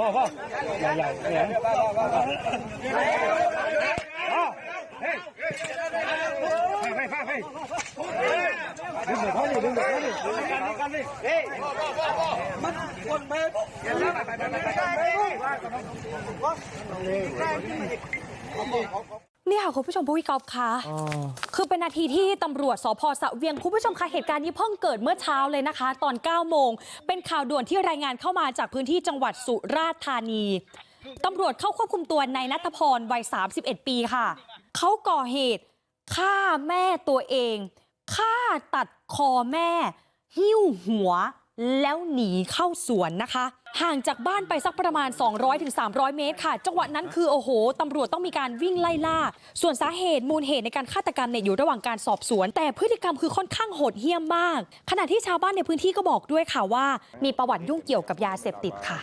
พ่อพ่อใหญ่ใหญ่ใหญ่พ่อเฮ้ยไปไปไปดึงเด็กเขาดิดึงเด็กเขาดิกันกันดิเฮ้ยมันคนเมฆเห็นแล้วไปไปไปไปไป นี่ค่ะคุณผู้ชมผู้วิกอฟคะคือเป็นนาทีที่ตำรวจสพสะเวียงคุณผู้ชมคะเหตุการณ์นี้เพิ่งเกิดเมื่อเช้าเลยนะคะ ตอน9โมงเป็นข่าวด่วนที่รายงานเข้ามาจากพื้นที่จังหวัดสุราษฎร์ธานีตำรวจเข้าควบคุมตัวนายนัทพรวัย 31 ปีค่ะ เขาก่อเหตุฆ่าแม่ตัวเองฆ่าตัดคอแม่ หิ้วหัว แล้วหนีเข้าสวนนะคะ ห่างจากบ้านไปสักประมาณ 200-300 เมตรค่ะ จังหวะนั้นคือโอ้โหตำรวจต้องมีการวิ่งไล่ล่า ส่วนสาเหตุมูลเหตุในการฆาตกรรมเนี่ยอยู่ระหว่างการสอบสวน แต่พฤติกรรมคือค่อนข้างโหดเหี้ยมมาก ขณะที่ชาวบ้านในพื้นที่ก็บอกด้วยค่ะว่า มีประวัติยุ่งเกี่ยวกับยาเสพติดค่ะ